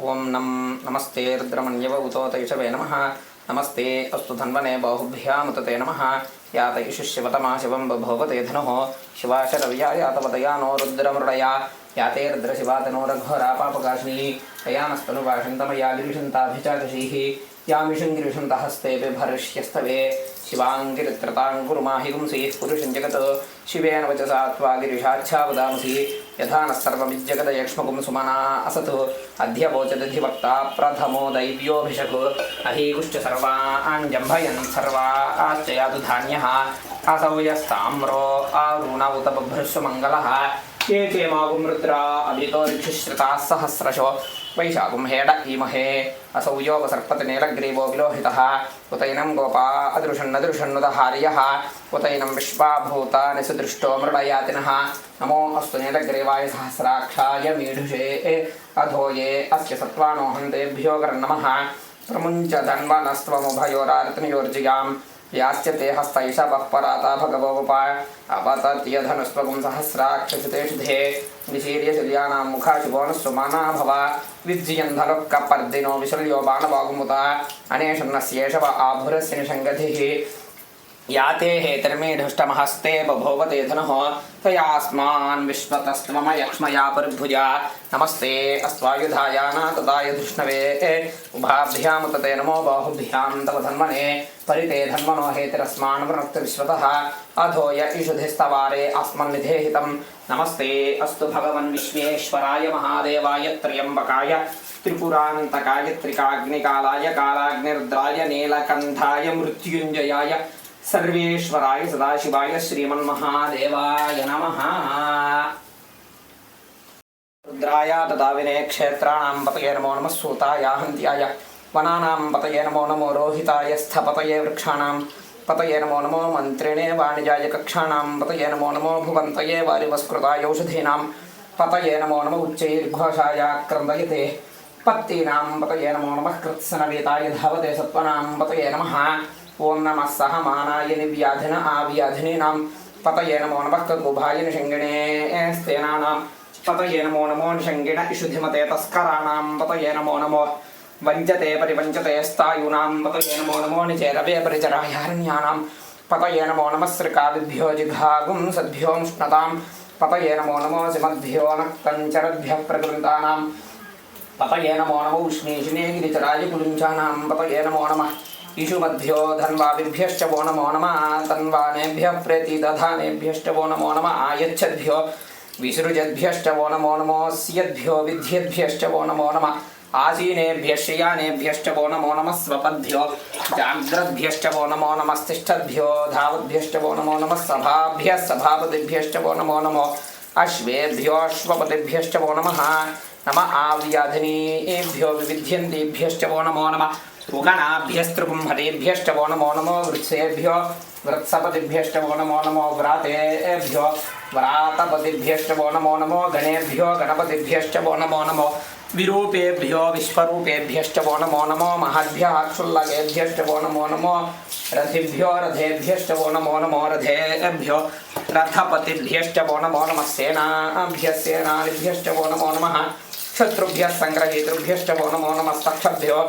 ఓం నం నమస్తే రుద్రమణ్యవ ఉతోతయుషవే నమ. నమస్తే అస్తు ధన్వనే బాహుభ్యాముతతే నమ. యాతయుషు శివతమా శివం బభూవతే ధను. శివాశ రవ్యా యాతవతయా నో రుద్రమృడయా యాతే రుద్రశివాతనో రఘోరా పాపకాశిని. తయానస్తను వాషంతమయా గిరిషంతాభిచాకషీ యామిషంగిరిషంతహస్తేపి భరిష్యస్తవే శివాంగిరిత్రతాంకురుమాహి పురుషం జగత్. శివేన వచసా త్వా గిరిషాచ్ఛా వదాంసి యథాన సర్వవిద్యగత యక్ష్మకుం సుమనా అసత్ అధ్యవోచదధివక్త ప్రథమో దైవ్యోభిషకు అహీగుశ్చ సర్వాన్ జంభయన్ సర్వా ఆశ్చయాదు ధాన్య అసౌయస్తామ్రో ఆరుణ ఉత బభ్రస్వమంగళ ఏ చేమాగుం రుద్రా అభితో రిక్షుశ్రుతా సహస్రశో వైశాగుం హేడ ఈమహే అసౌయోగ సర్పతి నీలగ్రీవో విలోహిత उतैनं गोपा अदृशन्नदृशन्नुदहार्यः उतैनं विश्वाभूतानि सुदृष्टो मृडयातिनः नमो अस्तु नीलग्रीवाय सहस्राक्षाय मीढुषे अधो ये अस्य सत्त्वानो हन्तेभ्यो कर्णमः प्रमुञ्च యాస్య తేహస్తైష వఃపరాతా భగవోప అపతత్యధనుస్వగం సహస్రాక్షసుతేషు ధే నిశీర్య శల్యానాం ముఖాశుభోనస్వమానా భవ విజ్యంధనుః కపర్దినో విశల్యో బాణవాగుముత అనేషన్నస్యేషవ ఆభురస్య నిషంగతి याते हेतर्मे हस्ते बभोव ते धनुः त्वयास्मान् विश्वतस्तमम यक्ष्मया परिभुजा। नमस्ते, अस्वायुधाया नाकदाय धृष्णवे। उभाभ्यामुत ते नमो बाहुभ्यां तव धन्मने परिते धन्मनो हेतिरस्मान् वृणक्तिर्श्वतः अधो य इषुधिस्तवारे अस्मन्निधे हितं नमस्ते, अस्तु भगवन् विश्वेश्वराय महादेवाय त्र्यम्बकाय। त्रिपुरान्तकाय त्रिकाग्निकालाय कालाग्निर्द्राय नीलकण्ठाय मृत्युञ्जयाय सर्वेश्वराय सदाशिवाय श्रीमन्महादेवाय नमः। रुद्राय तदाविने क्षेत्राणां पतये नमो नमः, सूताय, हन्त्याय, वनानां पतये नमो नमो, रोहिताय, स्थपतये वृक्षाणां पतये नमो नमो, मन्त्रिणे, वाणिजाय, कक्षाणां पतये नमो नमो, भुवन्तये, वारिवस्कृताय, औषधीनां पतये नमो नमो उच्चैर्घोषाय क्रन्दयते पत्तीनां पतये नमो नमः, कृत्सनवेताय, धावते, सत्त्वनां पतये नमः। ఓం నమ సహ మానాయని వ్యాధిన ఆ వ్యాధినాం పతయే నమో నమ కకుభాయ నిషంగిణే స్థేనానాం పతయే నమో నమో నిషంగిణ ఇషుధిమతే తస్కరాణాం పతయే నమో నమో వంజతే పరివంజతే స్థాయూనాం పతయే నమో నమో నిచేరవే పరిచరాయారణ్యానాం పతయే నమో నమస్రికావిభ్యో జిఘాగుం సద్భ్యోముష్ణతాం పతయే నమో నమో సిమద్భ్యో నక్తంచరభ్య ప్రకృతానాం పతయే నమో నమో ఉష్ణీషిణే గిరిచరాయ గురించానాం పతయే నమో నమః ईशुमद्भ्यो धन्वाभिभ्यश्च वो नमो नमः तन्वानेभ्यः प्रेतिदधानेभ्यश्च वो नमो नमः आयच्छद्भ्यो विसृजद्भ्यश्च वो नमो नमो स्यद्भ्यो विद्यद्भ्यश्च वो नमो नमः आसीनेभ्यः श्रियानेभ्यश्च वो नमो नमः स्वपद्भ्यो जाग्रद्भ्यश्च वो नमो नमस्तिष्ठद्भ्यो धावद्भ्यश्च वो नमो नमः सभाभ्यः सभापतिभ्यश्च वो नमो नमो अश्वेभ्यो अश्वपतिभ्यश्च वो नमः नम आव्याधिनीभ्यो विविध्यन्तेभ्यश्च वो नमो नमः उगणाभ्यस्त्रिपुंहरेभ्यश्च वो नमो नमो वृत्सेभ्यो वृत्सपतिभ्यश्च वो नमो नमो व्रातेभ्यो व्रातपतिभ्यश्च वो नमो नमो गणेभ्यो गणपतिभ्यश्च वो नमो नमो विरूपेभ्यो विश्वरूपेभ्यश्च वो नमो नमो महद्भ्यः क्षुल्लकेभ्यश्च वो नमो नमो रथिभ्यो रथेभ्यश्च वो नमो नमो रथेभ्यो रथपतिभ्यश्च वो नमो नमः सेनाभ्यः वो नमो नमः शत्रुभ्यः सङ्ग्रहेतृभ्यश्च वो नमो नमः सक्षभ्यो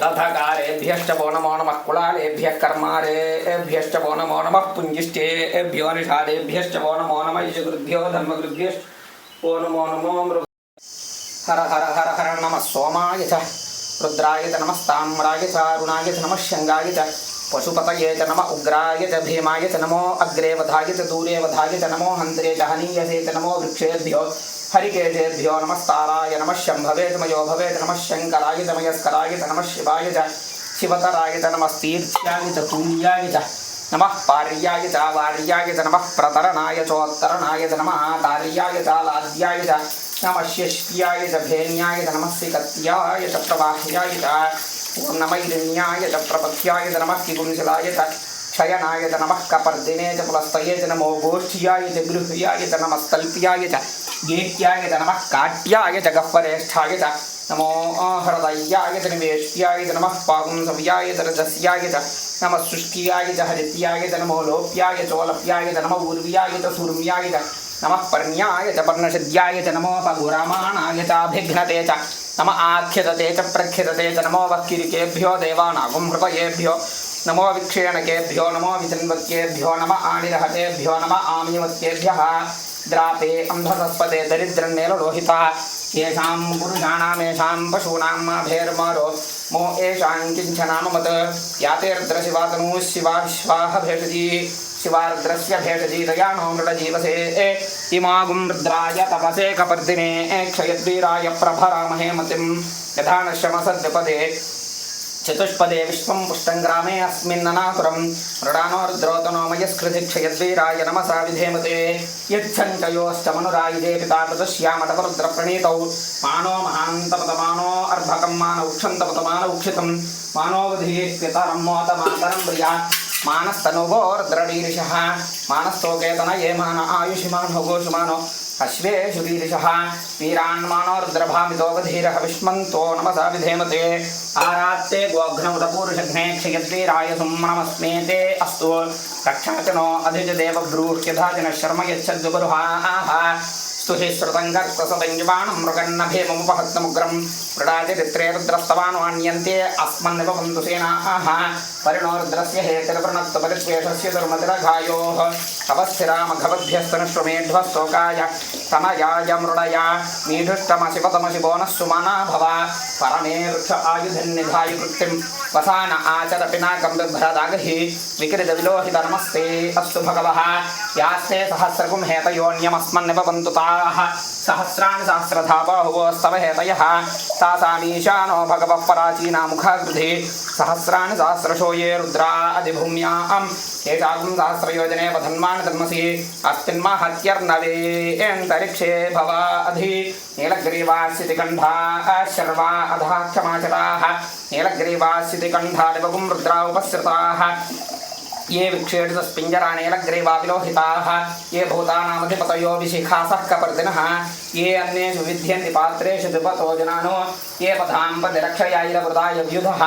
रथकारेभ्यश्च वो नमो नमः कुलालेभ्यः कर्मारेभ्यश्च वो नमो नमः पुञ्जिष्टेभ्यो निषादेभ्यश्च वो नमो नमः यशकृभ्यो धर्मकृभ्यश्च वो नमो नमो मृग हर हर हर हर नमः सोमाय च रुद्राय च नमस्ताम्राय च अरुणाय च नमः शङ्गाय च पशुपतये च नमः उग्राय च भीमाय च नमो अग्रे वधाय च दूरे वधाय च नमो हन्त्रे च हनीयसे च नमो वृक्षेभ्यो। हरिकेशेभ्यो नमस्ताराय नमः शम्भवे च मयो भवे च नमः शङ्कराय च मयस्कराय नमः शिवाय च शिवतराय च नमस्तीर्थ्याय च तुल्याय च नमः पार्याय च वार्याय च नमः प्रतरणाय चोत्तरणाय च नमः दार्याय च लाद्याय च नमः शिष्ट्याय च भेन्याय च नमः सिकत्याय च प्रवाह्याय च ॐ नमैरण्याय च प्रपथ्याय च नमः किपुंसलाय च क्षयनाय च नमः कपर्दिने च पुलस्तये च नमो गोष्ठ्याय च गृह्याय च नमस्तल्प्याय च गेह्याय च नमः काट्याय च गह्वरेष्ठाय च नमो हृदयाय च निवेश्याय च नमः पागुंसव्याय च रजस्याय च नमः शुष्क्याय च हरित्याय च नमो लोप्याय चोलप्याय च नमः ऊर्व्याय च सूर्म्याय च नमः पर्ण्याय च पर्णसिद्ध्याय च नमो पगुरमाणाय चाभिघ्नते च नम आख्यतते च प्रख्यतते च नमो वक्किरिकेभ्यो देवानागुं हृदयेभ्यो नमो विक्षेणकेभ्यो नमो विजन्वत्येभ्यो नम आनिरहतेभ्यो नम आमीवत्येभ्यः द्रापे अन्धतस्पते दरिद्रन्नेललोहिता येषां पुरुषाणामेषां पशूनां माभेर्मरो मो येषां किञ्चनाममत् यातेर्द्रशिवातनुः शिवा विश्वाः भेषजी शिवार्द्रस्य भेषजी दयानो मृडजीवसे इमागुं रुद्राय तपसे कपर्दिने क्षयद्वीराय प्रभरामहे मतिं यथा नश्यमसद्विपदे चतुष्पदे विश्वं पुष्टं ग्रामे अस्मिन्ननातुरं मृडानो रुद्रोतनो मयस्कृतिक्षयद्वीराय नमसा विधेमते यच्छञ्चयोश्चमनुरायुधे पिता ततश्यामटवरुद्रप्रणीतौ मानो महान्तपतमानो अर्भकं मानौ क्षन्तपतमानौ क्षितं मानोवधीप्यतरं मोतमातरं प्रिया मानस्तनुवोर्द्रडीरिषः मानस्तोकेतन ये मान आयुषिमानो घोषमानो अश्वे सुवीरिशः वीरान्मानोर्द्रभामितोऽवधीरः विष्मन्तो नमसा विधेमते। आरात्ते गोघ्नमुदपूरुषघ्ने क्षयद्वीराय सुम्नमस्मे ते अस्तु। कक्षाचनो अधिजदेवब्रूह्यधाचनः शर्म यच्छद्विगुरुहाः స్తుతి శ్రుతంగర్కృసంయువాణం మృగన్నభీమముపహత్తముగ్రం మృడాదిరిత్రే రుద్రస్తవాన్ వాణ్యంతే అస్మన్నివ బంధు సేనాహ పరిణో రుద్రస్య హేతిర్వృణత్వ పరిశ్వేషస్య దుర్మతిరఘాయో. అవస్థిరామఘవద్భ్యస్తనుష్వమేధ్వ స్తోకాయ తమయాయ మృడయ మీఢుష్టమ శివతమ శివోనః సుమనా భవ పరమేరుక్ష ఆయుధన్నిధాయువృత్తిం. వసాన ఆచర పినాకం బిభ్రదాగహి వికృత విలోహిత నమస్తే. అస్తు భగవ. యాస్తే సహస్రకుం హేతయోన్యమస్మన్నివ బంధుతా सहस्रकुं हेतयोन्यमस्मन्निव बन्तु ताः सहस्राणि सहस्रधा बाहुवोस्तव हेतयः तासामीशानो भगवः पराचीना मुखाकृधि सहस्राणि सहस्रशो ये रुद्रा अधिभूम्याम् एषागुं सहस्रयोजने वधन्मान् धर्मसि अस्मिन्माहत्यर्नवेऽन्तरिक्षे भव अधि नीलग्रीवास्यतिकण्ठा शर्वा अधाख्यमाचराः नीलग्रीवास्यतिकण्ठादिवगुं रुद्रा उपसृताः ये विक्षेडितस्पिञ्जराणेलग्रीवाविलोहिताः ये भूतानामधिपतयो विशिखासः कपर्दिनः ये अन्येषु विद्यन्ति पात्रेषु द्विपतो जनानो ये पथाम्पतिरक्षयायिरवृताय व्युधः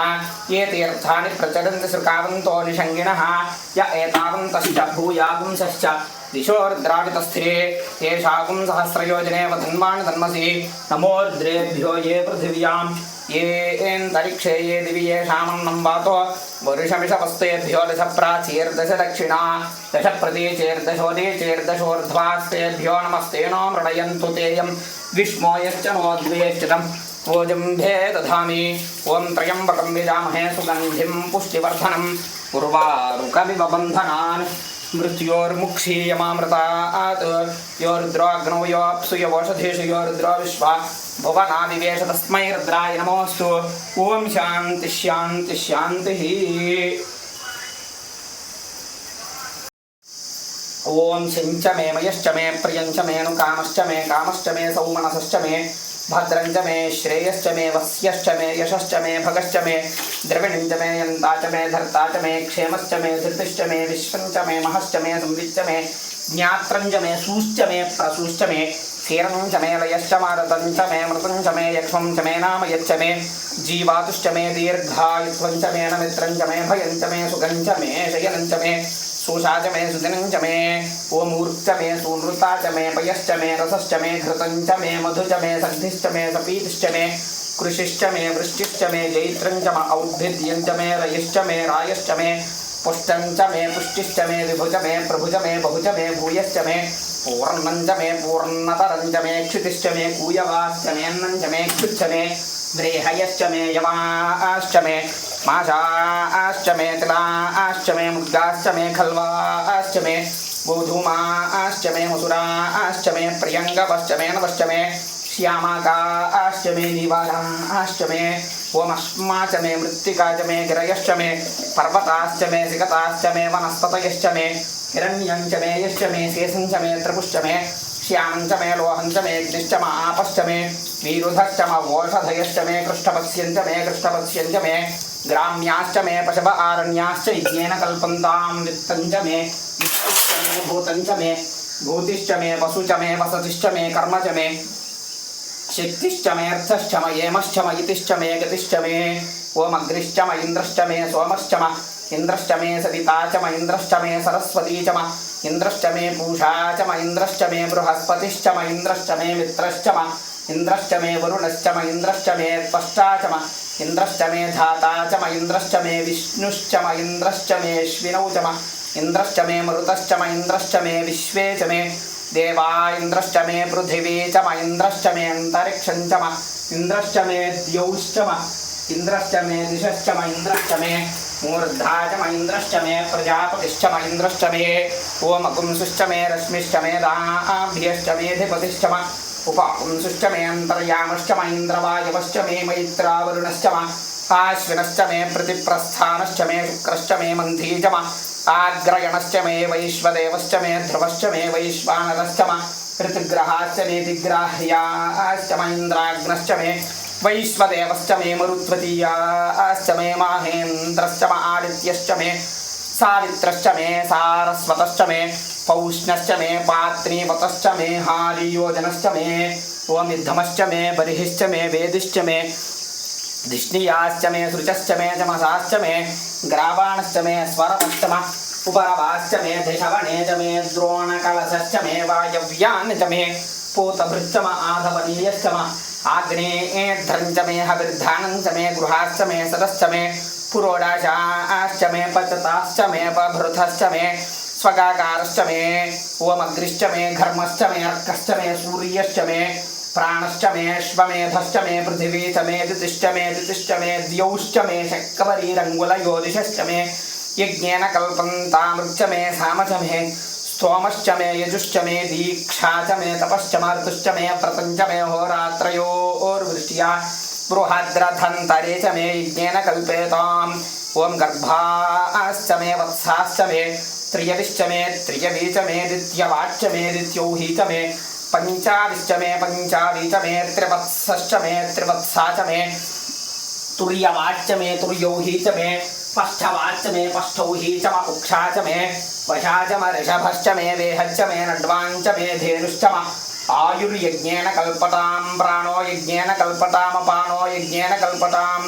ये तीर्थानि प्रचरन्ति सृकावन्तो निषङ्गिणः य एतावन्तश्च भूयागुंसश्च दिशो रुद्रावितस्थिरे तेषागुं सहस्रयोजने वधन्मान् धन्मसि नमोर्द्रेभ्यो ये पृथिव्यां येऽन्तरिक्षे ये दिवि येषामन्नं वातो। वरुषमिषपस्तेभ्यो दश प्राचीर्दश दक्षिणा दश प्रतीचेर्दशोदीचेर्दशोर्ध्वास्तेभ्यो नमस्ते नो मृडयन्तु तेयं विष्मो यश्च नोद्वेष्टितम् ओजम्भे दधामि। ॐ त्र्यम्बकं विजामहे सुगन्धिं पुष्टिवर्धनम्। उर्वारुकमिव बन्धनान्। मृत्योर्मुक्षीयमामृतात् यो रुद्राग्नौ योऽप्सु यवोषधीषु यो रुद्रो विश्वा भुवनादिवेश मे मयश्च मे नु कामश्च मे कामश्च मे सौमनसश्च मे। भद्रञ्च मे श्रेयश्च मे वस्यश्च मे यशश्च मे भगश्च मे द्रविणञ्च मे यन्ता च मे धर्ता च मे क्षेमश्च मे धृतिश्च मे विश्वञ्च मे महश्च मे संविच्च मे ज्ञात्रञ्च मे सूश्च मे प्रसूश्च मे क्षीरञ्च मे लयश्च मारतञ्च मे मृतञ्च मे यक्ष्मं मे नाम यच्च मे जीवातुश्च मे दीर्घायुत्वञ्च मे नमित्रञ्च मे भयञ्च मे सुखञ्च मे शयनञ्च मे सुषा च मे सुदिनं च मे ओमूर्च मे सूनृता च मे पयश्च मे रसश्च मे घृतं च मे मधु च मे सन्धिश्च मे सपीतिश्च मे कृषिश्च मे वृष्टिश्च मे जैत्रं च म च मे रयश्च मे रायश्च मे पुष्टं च मे पुष्टिश्च मे विभुज मे प्रभुज मे बहुज मे भूयश्च मे पूर्णं च मे पूर्णतरं च मे क्षुतिश्च मे कूयवाश्च मेऽन्नं च मे क्षुच्च मे द्रेहयश्च मे यमाश्च मे माशाश्च मे तिलाश्च मे मुद्गाश्च मे खल्वाश्च मे गोधूमाश्च मे मसुराश्च मे प्रियङ्गवश्च मे नवश्च मे श्यामाकाश्च मे निवाराश्च मे ओमस्मा च मे मृत्तिका च मे गिरयश्च मे पर्वताश्च मे सिकताश्च मे वनस्पतयश्च मे हिरण्यं च मे यश्च मे शेषं च मे त्रिपुश्च मे श्यामं च मे लोहं च मे अग्निश्च म आपश्च मे वीरुधश्च म मे कृष्णपत्स्यं च मे कृष्णपत्स्यं च मे గ్రామ్యాశ్చ మే పశవ ఆరణ్యాశ్చ యజ్ఞేన కల్పంతాం విత్తంచ మే మే భూతంచ మే భూతిశ్చ మే పశు చ మే వసతిశ్చ మే కర్మ చ మే శక్తిశ్చ మేర్థశ్చ మయేమశ్చ మయితిశ్చ మే గతిశ్చ మే ఓం అగ్నిశ్చ మ ఇంద్రశ్చ మే సోమశ్చ మ ఇంద్రశ్చ మే సవితా ఇంద్రశ్చ మే సరస్వతీ ఇంద్రశ్చ మే పూషా ఇంద్రశ్చ మే బృహస్పతిశ్చ ఇంద్రశ్చ మే మిత్రశ్చ ఇంద్రశ్చ మే వరుణశ్చ ఇంద్రశ్చ మే త్వశ్చా ఇంద్రశ్చ మే ధాతా చ మ ఇంద్రశ్చ మే విష్ణుశ్చ మ ఇంద్రశ్చ మే అశ్వినౌ చ మ ఇంద్రశ్చ మే మృతశ్చ మ ఇంద్రశ్చ మే విశ్వే చ మే దేవా ఇంద్రశ్చ మే పృథివీ చ మ ఇంద్రశ్చ మే అంతరిక్షం చ మ ఇంద్రశ్చ మే ద్యౌశ్చ మ ఇంద్రశ్చ మే దిశశ్చ మ ఇంద్రశ్చ మే మూర్ధా చ మ ఇంద్రశ్చ మే ప్రజాపతిశ్చ మ ఇంద్రశ్చ మే ఓమగుంసుశ్చ మే రశ్మిశ్చ మే దాభ్యశ్చ మేధిపతిశ్చ మ उपपुंसुश्च मेऽन्तर्यामश्च महीन्द्रवायवश्च मे मैत्रावरुणश्च मा, आश्विनश्च मे प्रतिप्रस्थानश्च मे शुक्रश्च मे मन्धीज मा, आग्रयणश्च मे वैश्वदेवश्च मे ध्रुवश्च मे वैश्वानरश्च मा, ऋतुग्रहाश्च मे दिग्राह्याश्च महीन्द्राग्नश्च मे वैश्वदेवश्च मे मरुत्वतीयाश्च मे माहेन्द्रश्च म, आदित्यश्च मे సావిత్రశ్చ మే సారస్వతశ్చ మే పౌష్ణశ్చ మే పాత్రీవతశ్చ మే హారియోజనశ్చ మే ఓమిద్ధమశ్చ మే బలిహిశ్చ మే వేదిశ్చ మే దిష్ణీయాశ్చ మే శృచశ్చ మే చమసాశ్చ మే గ్రావాణశ్చ మే స్వరమశ్చమ ఉపరవాశ్చ మే ధిషవణే చ మే ద్రోణకలశ్చ మే వాయవ్యాన్ చ మే పూతభృచ్చమ ఆధవనీయశ్చమ ఆగ్నేయే ధరంచ మే హవిర్ధానం చ మే గృహాశ్చ మే సదశ్చ మే पुरोडाशाश्च मे पचताश्च मे बभृतश्च मे स्वगाकारश्च मे ओमग्रिश्च मे घर्मश्च मे अर्कश्च मे सूर्यश्च मे प्राणश्च मे श्वमेधश्च मे पृथिवी च मे दितिश्च मे दितिश्च मे द्यौश्च मे शक्कवरीरङ्गुलयोदिशश्च मे यज्ञेन कल्पन्तामृच्च मे साम च मे स्तोमश्च मे यजुश्च मे दीक्षा च मे तपश्च मार्तुश्च मे व्रतं च मे होरात्रयोर्वृष्ट्या बृहद्रथन्तरे च मे यज्ञेन कल्पेताम् ॐ गर्भाश्च मे वत्साश्च मे त्रियविश्च मे त्रियवी च मे दित्यवाच्च मे दित्यौही च मे पञ्चाविश्च मे पञ्चावी च मे त्रिवत्सश्च मे त्रिवत्सा च मे तुर्यवाच्च मे तुर्यौही च मे पष्ठवाच्च मे पष्ठौही च म उक्षा च मे वशा च म ऋषभश्च मे वेहश्च मे नड्वाञ्च मे धेनुश्च म ఆయుర్యజ్ఞేన కల్పటాం ప్రాణో యజ్ఞేన కల్పటామపానో యజ్ఞేన కల్పటాం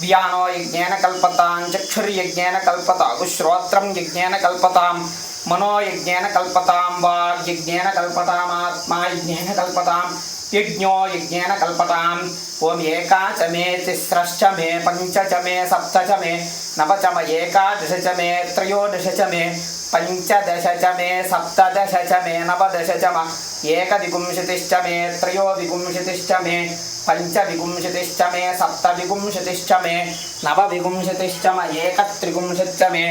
వ్యానో యజ్ఞేన కల్పతాం చక్షుర్యజ్ఞేన కల్పతాగు శ్రోత్రం యజ్ఞేన కల్పతాం మనోయజ్ఞేన కల్పతాం వాగ్యజ్ఞేన కల్పతామాత్మా యజ్ఞేన కల్పతాం యజ్ఞో యజ్ఞేన కల్పతాం ఓం ఏకా చ మే తిస్రశ్చ మే పంచ చ మే సప్త చ మే ఏకాదశ చ త్రయోదశ చ पञ्चदश च मे सप्तदश च मे नवदश च म एकविंशतिश्च मे त्रयोविंशतिश्च मे पञ्चविंशतिश्च मे सप्तविंशतिश्च मे नवविंशतिश्च म एकत्रिंशच्च मे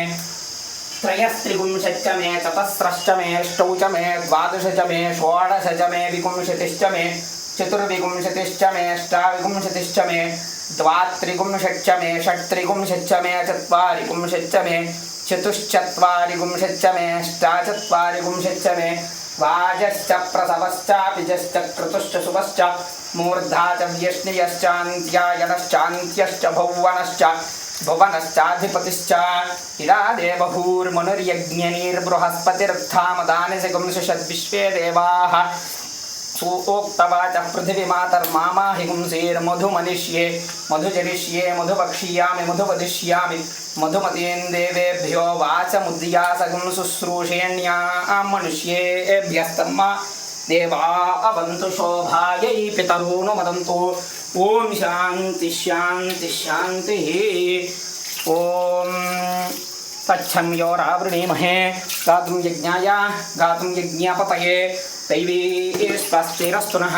त्रयस्त्रिपुंशच्च मे चतस्रश्च मे अष्टौ च मे द्वादश च मे षोडश च मे विपुंशतिश्च मे चतुर्विंशतिश्च मे अष्टाविंशतिश्च मे द्वात्रिपुंशच्च मे षट्त्रिपुंशच्च मे चत्वारिपुंशच्च मे चतुश्चत्वारिपुंशच्च मे अष्टाचत्वारिपुंशच्च मे वाजश्च प्रसवश्चापिजश्च क्रतुश्च शुभश्च मूर्धा च व्यष्णियश्चान्त्यायनश्चान्त्यश्च भौवनश्च भुवनश्चाधिपतिश्च इडा देवभूर्मनुर्यज्ञनीर्बृहस्पतिर्थामदानि सिगुंसषद्विश्वे देवाः सूक्तवाचः पृथिवीमातर्मामाहि पुंसीर्मधुमनिष्ये मधुजरिष्ये मधुपक्षीयामि मधुपदिष्यामि मधुमतीं देवेभ्यो वाचमुद्यासगं शुश्रूषेण्यां मनुष्येभ्यस्तम्मा। देवा अवन्तु शोभायै पितॄनु मदन्तु ॐ शान्ति शान्ति शान्तिः। ॐ तच्छं योरावृणीमहे। गातुं यज्ञाय, गातुं यज्ञपतये। दैवी स्वस्तिरस्तु नः।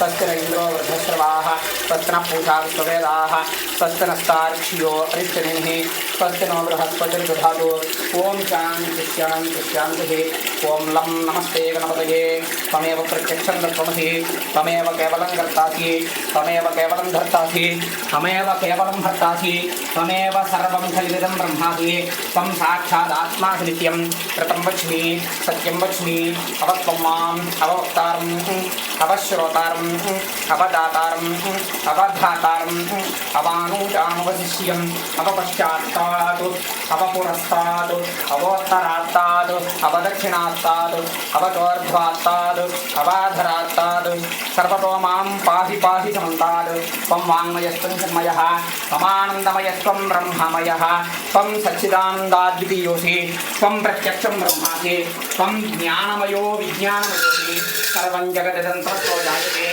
तस्य न इन्द्रो वृद्धश्रवाः। न पूषा विश्ववेदाः। तस्य नस्तार्क्ष्यो अरिष्टनिः तस्य नो बृहस्पतिर्दधातु ॐ शान्ति शान्ति शान्तिः ॐ लं नमस्ते गणपतये। त्वमेव प्रत्यक्षं दत्वमसि त्वमेव केवलं कर्तासि। त्वमेव केवलं धर्तासि। त्वमेव केवलं भर्तासि। त्वमेव सर्वं खलिदं ब्रह्मासि। त्वं साक्षादात्मासि नित्यं। कृतं वच्मि। सत्यं वच्मि। अवत्वं माम् अवक्ता अवदातारं अवश्रोतारं अवदातारं अवधातारं अवानूजामवशिष्यम् अवपश्चात्तात् अवपुरस्तात् अवोत्तरात्तात्, अवदक्षिणात्तात् अवचोर्ध्वात्तात् अवाधरात्तात् सर्वतो माँ पाहि पाहि समन्तात् त्वं वाङ्मयस्त्वं चिन्मयः, त्वमानन्दमयस्त्वं ब्रह्ममयः, त्वं सच्चिदानन्दाद्वितीयोऽसि, त्वं प्रत्यक्षं ब्रह्मासि, त्वं ज्ञानमयो विज्ञानमयोऽसि। सर्वं जगदिदन्तवत्तो जायते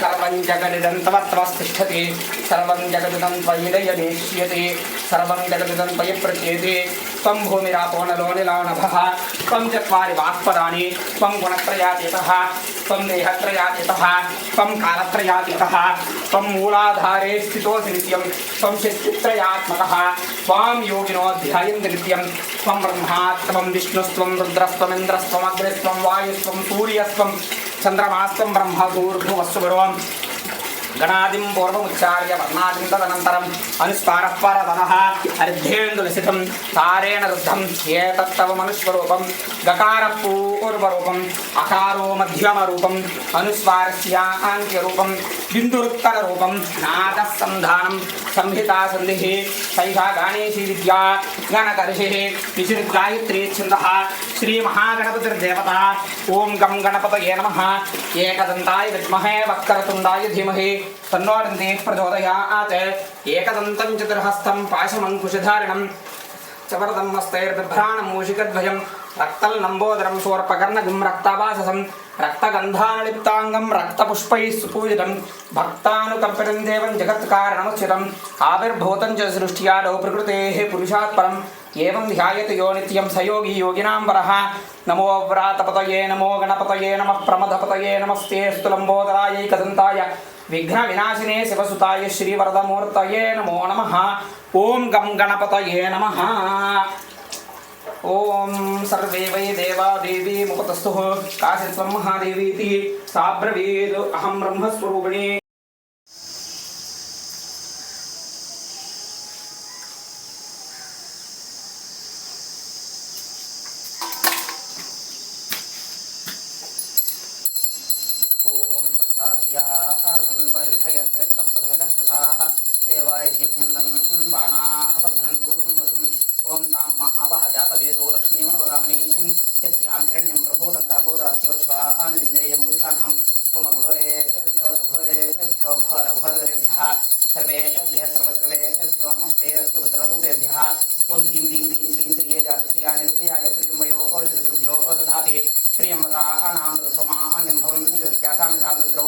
सर्वं जगदिदन्तवत्वस्तिष्ठति सर्वं जगदिदं त्वयिदयनेष्यति सर्वं जगदिदं त्वयि प्रचेति त्वं भूमिरापो नलो निलो नभः त्वं चत्वारि वाक्पदानि त्वं गुणत्रयातीतः त्वं कालत्रयातीतः त्वं मूलाधारे स्थितोऽसि नित्यं, त्वं शक्तित्रयात्मकः त्वां योगिनो ध्यायन्ति नित्यं, त्वं ब्रह्मा त्वं विष्णुस्त्वं रुद्रस्त्वमिन्द्रस्त्वमग्निस्त्वं वायुस्त्वं గణాదిం పూర్వముచ్చార్య వర్ణాదిం తదనంతరం అనుస్వారః పరతనః అర్ధేందులసితం తారేణ రుద్ధం ఏతత్తవ మనుష్వరూపం గకార పూర్వరూపం అకారో మధ్యమ మధ్యమరూపం అనుస్వారస్యాంత్యరూపం బిందురుత్తర రూపం నాదసంధానం సంహితా సంధి సైషా గణేశీ విద్యా గణకర్షి విశుద్గాయత్రీ ఛందः శ్రీమహాగణపతిర్దేవత ఓం గం గణపతయే నమ ఏకదంతాయ విద్మహే వక్రతుండాయ ధీమహి తన్నోరందే ప్రచోదయాత్ ఏకదంతం చతుర్హస్తం పాశమంకుశధారిణం చవరదం హస్తైర్బిభ్రాణం మూషికద్వయం రక్తల్ నంబోదరం సోర్పకర్ణగం రక్తవాససం రక్తగంధానలిప్తాంగం రక్తపుష్పై సుపూజితం భక్తానుకంపితం దేవం జగత్కారణముచితం ఆవిర్భూతం చ సృష్ట్యాలో ప్రకృతే పురుషాత్పరం ఏం ధ్యాయతి యో నిత్యం సయోగి యోగినాం వరః నమో వ్రాతపతయే నమో గణపతయే నమ ప్రమథపతయే నమస్తే స్థులంబోదరాయైకదంతాయ విఘ్న వినాశినే శివసుతాయ శ్రీవరదమూర్తయే నమో నమ ఓం గం గణపతయే నమ ఓం సర్వే వై దేవా దేవీ ముఖతస్థు కాశిత్వం మహాదేవీతి సాబ్రవీద్ అహం బ్రహ్మస్వరూపిణి ఇంద్రస్యాసాం ధామద్రో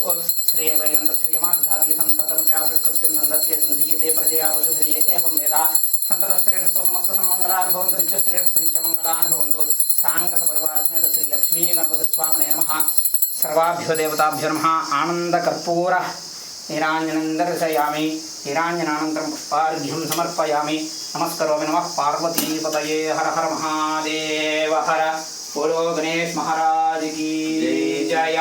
శ్రేయవైనం తత్శ్రియమాధాతి సంతతముచాభృష్కృత్యం సందత్యే సంధీయతే ప్రజయా వసుధరియే ఏవం వేద సంతరశ్రేష్ఠో సమస్త సమంగళాన్ భవంతు నిత్యశ్రేష్ఠ నిత్యమంగళాన్ భవంతు సాంగత పరివారస్మేత శ్రీ లక్ష్మీ గణపతి స్వామినే నమః సర్వాభ్యో దేవతాభ్యో నమః ఆనందకర్పూర నిరాంజనం దర్శయామి నిరాంజనానంతరం పుష్పార్ఘ్యం సమర్పయామి. నమస్కరోమి నమః పార్వతీపతయే హర హర మహాదేవ హర. బోలో గణేష్ మహారాజ్ కీ జయ.